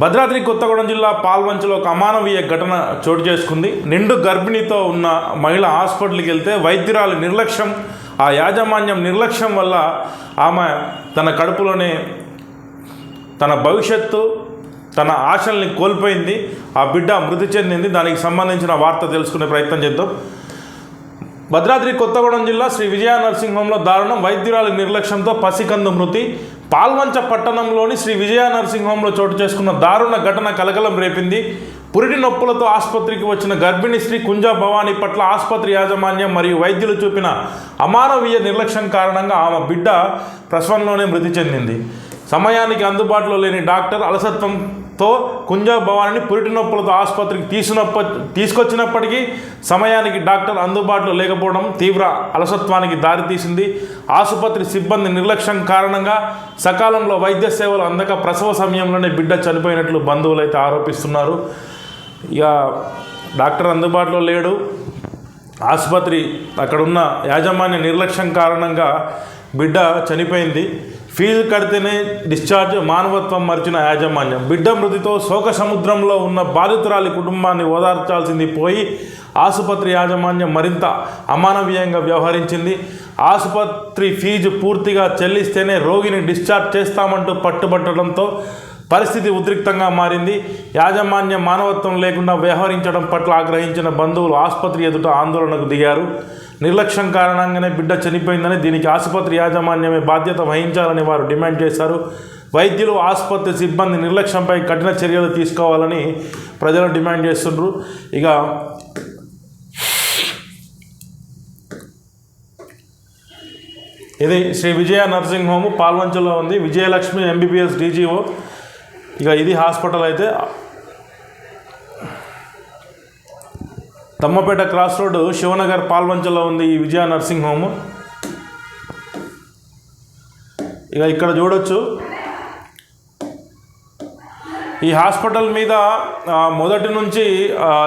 భద్రాద్రి కొత్తగూడెం జిల్లా పాల్వంచలో ఒక అమానవీయ ఘటన చోటు చేసుకుంది. నిండు గర్భిణితో ఉన్న మహిళ హాస్పిటల్కి వెళ్తే వైద్యురాలు నిర్లక్ష్యం ఆ యాజమాన్యం నిర్లక్ష్యం వల్ల ఆమె తన కడుపులోనే తన భవిష్యత్తు తన ఆశల్ని కోల్పోయింది. ఆ బిడ్డ మృతి చెందింది. దానికి సంబంధించిన వార్త తెలుసుకునే ప్రయత్నం చేద్దాం. భద్రాద్రి కొత్తగూడెం జిల్లా శ్రీ విజయ నర్సింగ్ హోంలో దారుణం. వైద్యురాలి నిర్లక్ష్యంతో పసికందు మృతి. పాల్వంచ పట్టణంలోని శ్రీ విజయ నర్సింగ్ చోటు చేసుకున్న దారుణ ఘటన కలకలం రేపింది. పురిటి నొప్పులతో ఆసుపత్రికి వచ్చిన గర్భిణీ స్త్రీ కుంజా భవానీ పట్ల ఆసుపత్రి యాజమాన్యం మరియు వైద్యులు చూపిన అమానవీయ నిర్లక్ష్యం కారణంగా ఆమె బిడ్డ ప్రసవంలోనే మృతి చెందింది. సమయానికి అందుబాటులో లేని డాక్టర్ అలసత్వం తో కుంజా భవానిని పురిటి నొప్పులతో ఆసుపత్రికి తీసునప్ప తీసుకొచ్చినప్పటికీ సమయానికి డాక్టర్ అందుబాటులో లేకపోవడం తీవ్ర అలసత్వానికి దారితీసింది. ఆసుపత్రి సిబ్బంది నిర్లక్ష్యం కారణంగా సకాలంలో వైద్య సేవలు అందక ప్రసవ సమయంలోనే బిడ్డ చనిపోయినట్లు బంధువులు అయితే ఆరోపిస్తున్నారు. ఇక డాక్టర్ అందుబాటులో లేడు. ఆసుపత్రి అక్కడున్న యాజమాన్య నిర్లక్ష్యం కారణంగా బిడ్డ చనిపోయింది. ఫీజు కడితేనే డిశ్చార్జ్ మానవత్వం మరిచిన యాజమాన్యం. బిడ్డ మృతితో శోక సముద్రంలో ఉన్న బాధితురాలి కుటుంబాన్ని ఓదార్చాల్సింది పోయి ఆసుపత్రి యాజమాన్యం మరింత అమానవీయంగా వ్యవహరించింది. ఆసుపత్రి ఫీజు పూర్తిగా చెల్లిస్తేనే రోగిని డిశ్చార్జ్ చేస్తామంటూ పట్టుబట్టడంతో పరిస్థితి ఉద్రిక్తంగా మారింది. యాజమాన్యం మానవత్వం లేకుండా వ్యవహరించడం పట్ల ఆగ్రహించిన బంధువులు ఆసుపత్రి ఎదుట ఆందోళనకు దిగారు. నిర్లక్ష్యం కారణంగానే బిడ్డ చనిపోయిందని దీనికి ఆసుపత్రి యాజమాన్యమే బాధ్యత వహించాలని వారు డిమాండ్ చేశారు. వైద్యులు ఆసుపత్రి సిబ్బంది నిర్లక్ష్యంపై కఠిన చర్యలు తీసుకోవాలని ప్రజలు డిమాండ్ చేస్తుండ్రు. ఇక ఇది శ్రీ విజయ నర్సింగ్ హోమ్ పాల్వంచలో ఉంది. విజయలక్ష్మి ఎంబీబీఎస్ డీజీఓ ఇక ఇది హాస్పిటల్ అయితే తమ్మపేట క్రాస్ రోడ్ శివనగర్ పాల్వంచలో ఉంది ఈ విజయ నర్సింగ్ హోమ్. ఇక ఇక్కడ చూడొచ్చు. ఈ హాస్పిటల్ మీద మొదటి నుంచి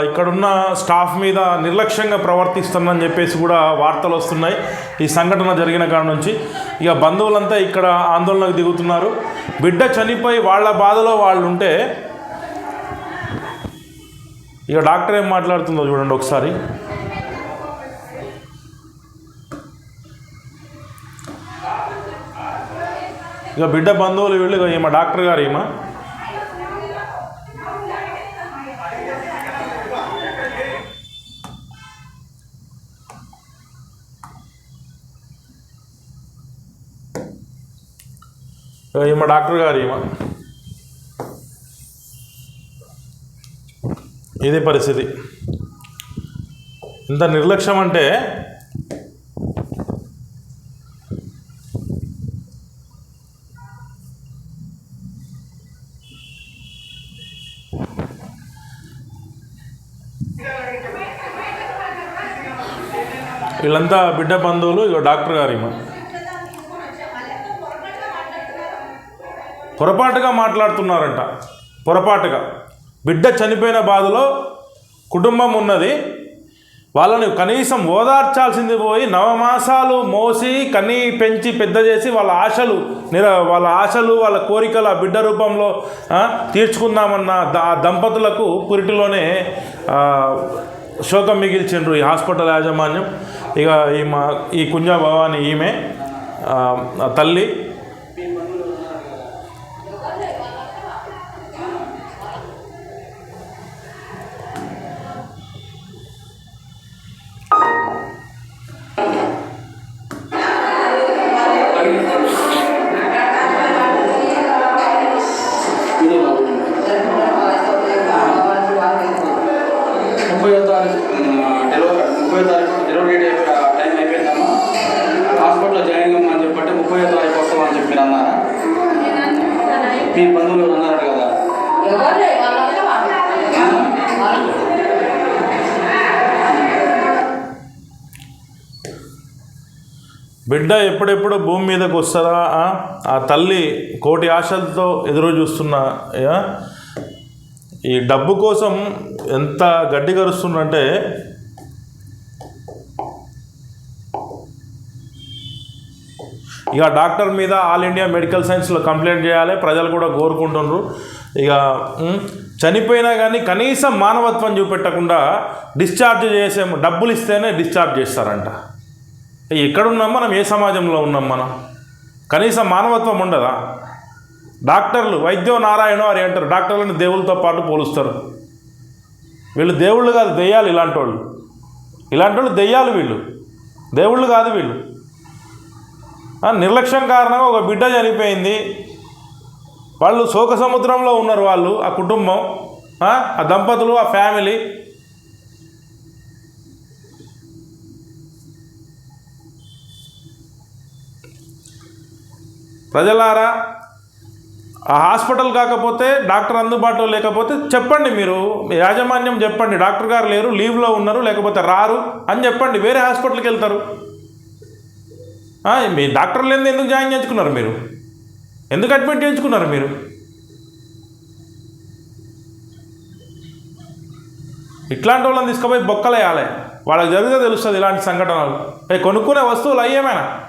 ఇక్కడున్న స్టాఫ్ మీద నిర్లక్ష్యంగా ప్రవర్తిస్తుందని చెప్పేసి కూడా వార్తలు వస్తున్నాయి. ఈ సంఘటన జరిగిన కాడ నుంచి. ఇక బంధువులంతా ఇక్కడ ఆందోళనకు దిగుతున్నారు. బిడ్డ చనిపోయి వాళ్ళ బాధలో వాళ్ళు ఉంటే ఇక డాక్టర్ ఏం మాట్లాడుతుందో చూడండి ఒకసారి. ఇక బిడ్డ బంధువులు వీళ్ళు ఇక ఈమె డాక్టర్ గారు ఈమె. ఈమె డాక్టర్ గారు ఈమె ఇది పరిస్థితి ఇంత నిర్లక్ష్యం అంటే వీళ్ళంతా బిడ్డ బంధువులు ఇక డాక్టర్ గారు ఈమె పొరపాటుగా మాట్లాడుతున్నారంట. పొరపాటుగా. బిడ్డ చనిపోయిన బాధలో కుటుంబం ఉన్నది. వాళ్ళని కనీసం ఓదార్చాల్సింది పోయి నవమాసాలు మోసి కన్ని పెంచి పెద్ద చేసి వాళ్ళ ఆశలు నిర వాళ్ళ ఆశలు వాళ్ళ కోరికలు ఆ బిడ్డ రూపంలో తీర్చుకుందామన్న ఆ దంపతులకు పురిటిలోనే శోకం మిగిల్చిండ్రు ఈ హాస్పిటల్ యాజమాన్యం. ఇక ఈ మా ఈ కుంజా భవాని ఈమె తల్లి మీ బంధువులు ఎవరు అన్నారు కదా బిడ్డ ఎప్పుడెప్పుడు భూమి మీదకి వస్తుందా ఆ? తల్లి కోటి ఆశలతో ఎదురు చూస్తున్న? ఈ డబ్బు కోసం ఎంత గడ్డి కరుస్తుందంటే ఇక డాక్టర్ మీద ఆల్ ఇండియా మెడికల్ సైన్స్లో కంప్లైంట్ చేయాలి. ప్రజలు కూడా కోరుకుంటున్నారు. ఇక చనిపోయినా కానీ కనీసం మానవత్వం చూపెట్టకుండా డిశ్చార్జ్ చేసే డబ్బులు ఇస్తేనే డిశ్చార్జ్ చేస్తారంట. ఎక్కడున్నాం మనం? ఏ సమాజంలో ఉన్నాం మనం? కనీసం మానవత్వం ఉండదా? డాక్టర్లు వైద్యో నారాయణ అని అంటారు. డాక్టర్లను దేవుళ్ళతో పాటు పోలుస్తారు. వీళ్ళు దేవుళ్ళు కాదు దెయ్యాలు ఇలాంటి వాళ్ళు ఇలాంటి వాళ్ళు దెయ్యాలు వీళ్ళు. దేవుళ్ళు కాదు వీళ్ళు. నిర్లక్ష్యం కారణంగా ఒక బిడ్డ చనిపోయింది. వాళ్ళు శోక సముద్రంలో ఉన్నారు వాళ్ళు ఆ కుటుంబం ఆ దంపతులు ఆ ఫ్యామిలీ. ప్రజలారా ఆ హాస్పిటల్ కాకపోతే డాక్టర్ అందుబాటులో లేకపోతే చెప్పండి మీరు మీ యాజమాన్యం చెప్పండి. డాక్టర్ గారు లేరు లీవ్లో ఉన్నారు లేకపోతే రారు అని చెప్పండి. వేరే హాస్పిటల్కి వెళ్తారు. మీ డాక్టర్లు లేని ఎందుకు జాయిన్ చేయించుకున్నారు మీరు? ఎందుకు అడ్మిట్ చేయించుకున్నారు మీరు? ఇట్లాంటి వాళ్ళని తీసుకుపోయి బొక్కలేయాలి. వాళ్ళకి జరిగితే తెలుస్తుంది ఇలాంటి సంఘటనలు. కొనుక్కునే వస్తువులు అయ్యేమైనా